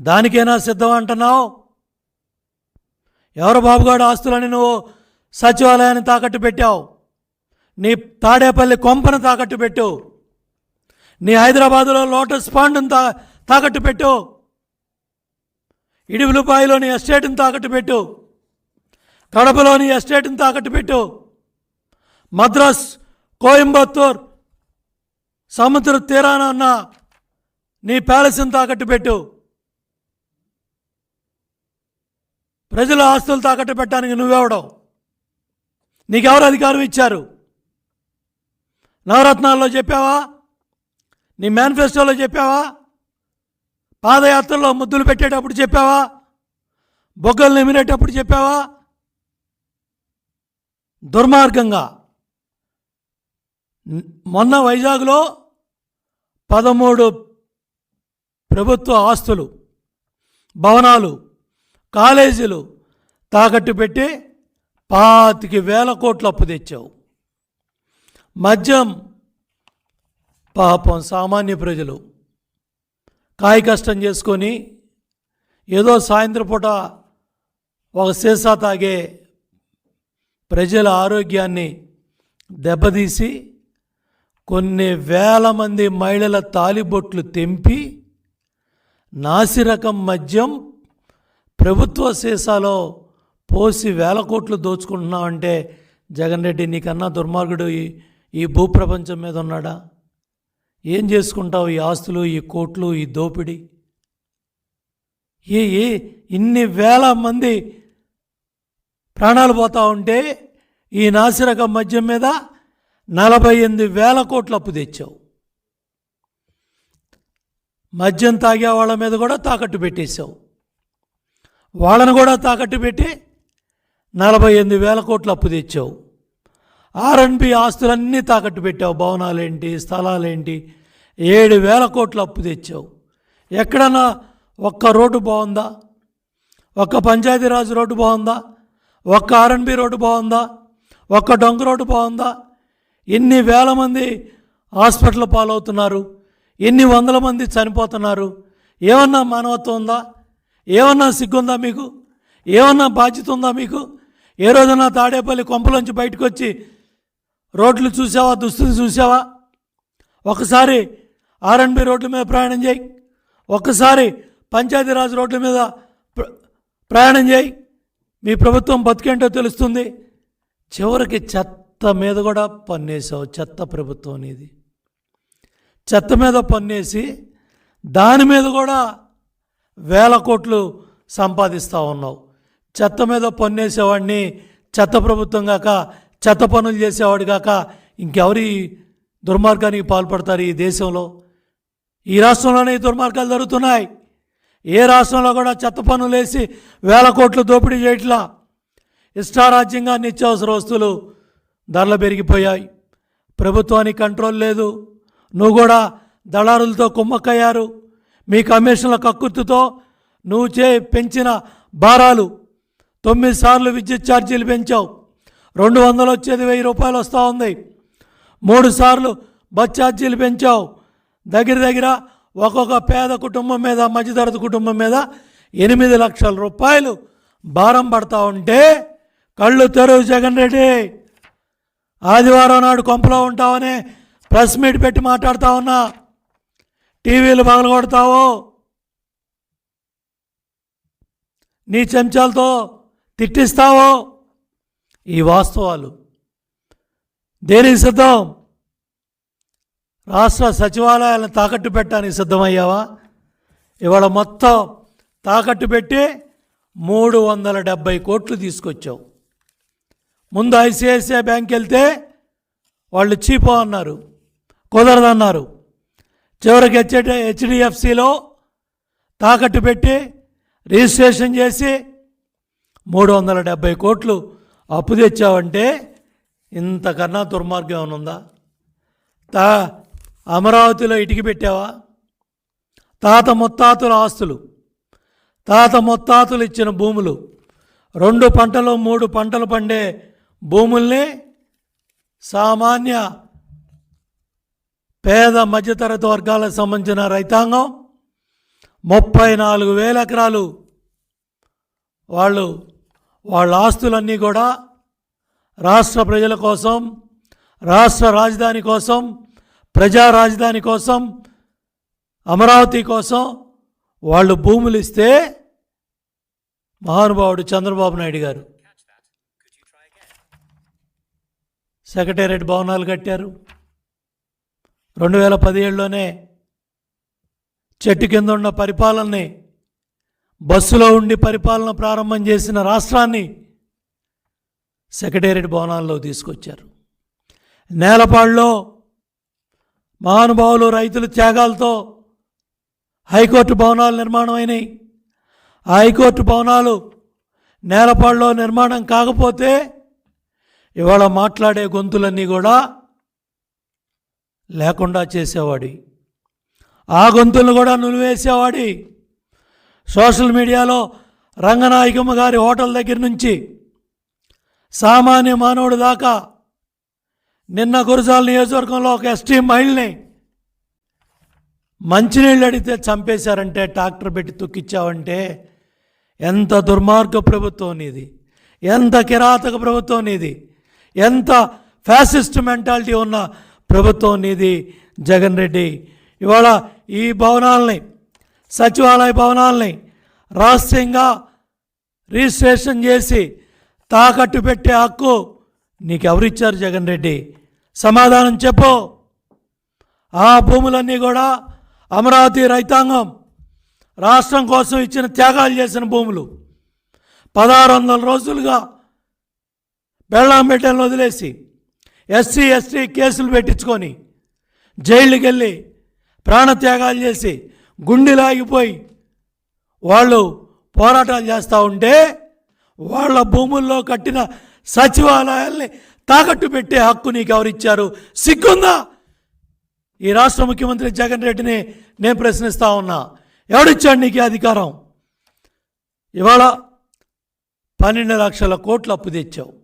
దానికైనా సిద్ధం అంటున్నావు? ఎవరు బాబుగాడు ఆస్తులని నువ్వు సచివాలయాన్ని తాకట్టు పెట్టావు? నీ తాడేపల్లి కొంపను తాకట్టు పెట్టు. నీ హైదరాబాదులో లోటస్ పాండ్ను తా తాకట్టు పెట్టు. ఇడివిలుపాయిలోని ఎస్టేట్ని తాకట్టు పెట్టు. కడపలోని ఎస్టేట్ని తాకట్టు పెట్టు. మద్రాస్ కోయంబత్తూర్ సముద్ర తీరాన ఉన్న నీ ప్యాలెస్ని తాకట్టు పెట్టు ప్రజల ఆస్తులు తాకట్టు పెట్టడానికి నువ్వెవడవు? నీకెవరు అధికారం ఇచ్చారు? నవరత్నాల్లో చెప్పావా? నీ మేనిఫెస్టోలో చెప్పావా? పాదయాత్రలో ముద్దులు పెట్టేటప్పుడు చెప్పావా? బొగ్గలు నిమిరేటప్పుడు చెప్పావా? దుర్మార్గంగా. మొన్న వైజాగ్లో పదమూడు ప్రభుత్వ ఆస్తులు భవనాలు కాలేజీలు తాకట్టు పెట్టి పాతికి వేల కోట్లు అప్పు తెచ్చావు. మద్యం పాపం సామాన్య ప్రజలు. కాయ కష్టం చేసుకొని ఏదో సాయంత్రం పూట ఒక సీసా తాగే ప్రజల ఆరోగ్యాన్ని దెబ్బతీసి కొన్ని వేల మంది మహిళల తాలిబొట్లు తెంపి నాసిరకం మద్యం ప్రభుత్వ సీసాలో పోసి వేల కోట్లు దోచుకుంటున్నావంటే జగన్ రెడ్డి నీకన్నా దుర్మార్గుడు ఈ ఈ భూప్రపంచం మీద ఉన్నాడా? ఏం చేసుకుంటావు ఈ ఆస్తులు ఈ కోట్లు ఈ దోపిడీ? ఏ ఏ ఇన్ని వేల మంది ప్రాణాలు పోతా ఉంటే ఈ నాసిరకం మద్యం మీద నలభై ఎనిమిది వేల కోట్లు అప్పు తెచ్చావు. మద్యం తాగే వాళ్ళ మీద కూడా తాకట్టు పెట్టేశావు. వాళ్ళను కూడా తాకట్టు పెట్టి నలభై ఎనిమిది వేల కోట్లు అప్పు తెచ్చావు. ఆర్ఎన్బి ఆస్తులన్నీ తాకట్టు పెట్టావు. భవనాలేంటి స్థలాలేంటి ఏడు వేల కోట్లు అప్పు తెచ్చావు. ఎక్కడన్నా ఒక్క రోడ్డు బాగుందా? ఒక్క పంచాయతీరాజ్ రోడ్డు బాగుందా? ఒక్క ఆర్ఎన్బి రోడ్డు బాగుందా? ఒక్క డొంక రోడ్డు బాగుందా? ఎన్ని వేల మంది హాస్పిటల్ పాలవుతున్నారు. ఎన్ని వందల మంది చనిపోతున్నారు? ఏమన్నా మానవత్వం ఉందా? ఏమన్నా సిగ్గుందా మీకు? ఏమన్నా బాధ్యత ఉందా మీకు? ఏ రోజున తాడేపల్లి కొంపలోంచి బయటకు వచ్చి రోడ్లు చూసావా దుస్తులు చూసావా? ఒకసారి ఆర్ఎన్బి రోడ్ల మీద ప్రయాణం చేయి. ఒక్కసారి పంచాయతీరాజ్ రోడ్ల మీద ప్రయాణం చేయి. మీ ప్రభుత్వం బతికేంటో తెలుస్తుంది. చివరికి చెత్త మీద కూడా పన్నేసావు చెత్త ప్రభుత్వం అనేది చెత్త మీద పన్నేసి దాని మీద కూడా వేల కోట్లు సంపాదిస్తూ ఉన్నావు. చెత్త మీద పన్నేసేవాడిని చెత్త ప్రభుత్వం కాక చెత్త పనులు చేసేవాడు కాక ఇంకెవరి దుర్మార్గానికి పాల్పడతారు ఈ దేశంలో? ఈ రాష్ట్రంలోనే ఈ దుర్మార్గాలు జరుగుతున్నాయి. ఏ రాష్ట్రంలో కూడా చెత్త పనులు వేసి వేల కోట్లు దోపిడీ చేయట్లా? ఇష్టారాజ్యంగా నిత్యావసర వస్తువులు ధరలు పెరిగిపోయాయి. ప్రభుత్వానికి కంట్రోల్ లేదు. నువ్వు కూడా దళారులతో కుమ్మక్కయ్యారు. మీ కమిషన్ల కక్కుర్తితో నువ్వు చే పెంచిన భారాలు తొమ్మిది సార్లు విద్యుత్ ఛార్జీలు పెంచావు. రెండు వందలు వచ్చేది వెయ్యి రూపాయలు వస్తూ ఉంది. మూడు సార్లు బస్ ఛార్జీలు పెంచావు. దగ్గర దగ్గర ఒక్కొక్క పేద కుటుంబం మీద మధ్యతరగతి కుటుంబం మీద ఎనిమిది లక్షల రూపాయలు భారం పడతా ఉంటే కళ్ళు తెరువు జగన్ రెడ్డి. ఆదివారం నాడు కొంపలో ఉంటావనే ప్రెస్ మీట్ పెట్టి మాట్లాడుతా ఉన్నా. టీవీలు పగలగొడతావు? నీ చెంచాలతో తిట్టిస్తావో? ఈ వాస్తవాలు. దేనికి సిద్ధం? రాష్ట్ర సచివాలయాలను తాకట్టు పెట్టడానికి సిద్ధమయ్యావా? ఇవాళ మొత్తం తాకట్టు పెట్టి మూడు వందల డెబ్బై కోట్లు తీసుకొచ్చావు. ముందు ఐసిఐసిఐ బ్యాంక్ వెళ్తే వాళ్ళు చీపో అన్నారు. కుదరదన్నారు. చివరికి హెచ్ హెచ్డిఎఫ్సిలో తాకట్టు పెట్టి రిజిస్ట్రేషన్ చేసి మూడు వందల డెబ్బై కోట్లు అప్పు తెచ్చావంటే ఇంతకన్నా దుర్మార్గం ఏమైనా ఉందా? తా అమరావతిలో ఇటుకి పెట్టావా? తాత ముత్తాతుల ఆస్తులు తాత ముత్తాతులు ఇచ్చిన భూములు రెండు పంటలు మూడు పంటలు పండే భూముల్ని సామాన్య పేద మధ్యతరగతి వర్గాలకు సంబంధించిన రైతాంగం ముప్పై నాలుగు వేల ఎకరాలు. వాళ్ళు వాళ్ళ ఆస్తులన్నీ కూడా రాష్ట్ర ప్రజల కోసం రాష్ట్ర రాజధాని కోసం ప్రజా రాజధాని కోసం అమరావతి కోసం వాళ్ళు భూములు ఇస్తే మహానుభావుడు చంద్రబాబు నాయుడు గారు. సెక్రటేరియట్ భవనాలు కట్టారు. రెండు వేల పదిహేడులోనే చెట్టు కింద ఉన్న పరిపాలనని బస్సులో ఉండి పరిపాలన ప్రారంభం చేసిన రాష్ట్రాన్ని సెక్రటేరియట్ భవనాల్లో తీసుకొచ్చారు. నేలపాడులో మహానుభావులు రైతుల త్యాగాలతో హైకోర్టు భవనాలు నిర్మాణం అయినాయి ఆ హైకోర్టు భవనాలు నేలపాడులో నిర్మాణం కాకపోతే ఇవాళ మాట్లాడే గొంతులన్నీ కూడా లేకుండా చేసేవాడి. ఆ గొంతులను కూడా నులివేసేవాడి. సోషల్ మీడియాలో రంగనాయకమ్మ గారి హోటల్ దగ్గర నుంచి సామాన్య మానవుడు దాకా నిన్న గురజాల నియోజకవర్గంలో ఒక ఎస్టీ మహిళని మంచినీళ్ళు అడిగితే చంపేశారంటే ట్రాక్టర్ పెట్టి తొక్కిచ్చావంటే ఎంత దుర్మార్గ ప్రభుత్వం నీది. ఎంత కిరాతక ప్రభుత్వం నీది. ఎంత ఫ్యాసిస్ట్ మెంటాలిటీ ఉన్న ప్రభుత్వం నీది జగన్ రెడ్డి. ఇవాళ ఈ భవనాలని సచివాలయ భవనాలని రహస్యంగా రిజిస్ట్రేషన్ చేసి తాకట్టు పెట్టే హక్కు నీకెవరిచ్చారు జగన్ రెడ్డి? సమాధానం చెప్పు. ఆ భూములన్నీ కూడా అమరావతి రైతాంగం రాష్ట్రం కోసం ఇచ్చిన త్యాగాలు చేసిన భూములు. పదహారు వందల రోజులుగా బెళ్ళాంబెట్టెలను వదిలేసి ఎస్సీ ఎస్టీ కేసులు పెట్టించుకొని జైళ్ళకి వెళ్ళి ప్రాణత్యాగాలు చేసి గుండెలాగిపోయి వాళ్ళు పోరాటాలు చేస్తూ ఉంటే వాళ్ళ భూముల్లో కట్టిన సచివాలయాల్ని తాకట్టు పెట్టే హక్కు నీకు ఎవరిచ్చారు సిగ్గుందా? ఈ రాష్ట్ర ముఖ్యమంత్రి జగన్ రెడ్డిని నేను ప్రశ్నిస్తూ ఉన్నా. ఎవడిచ్చాడు నీకు అధికారం? ఇవాళ పన్నెండు లక్షల కోట్లు అప్పు తెచ్చావు.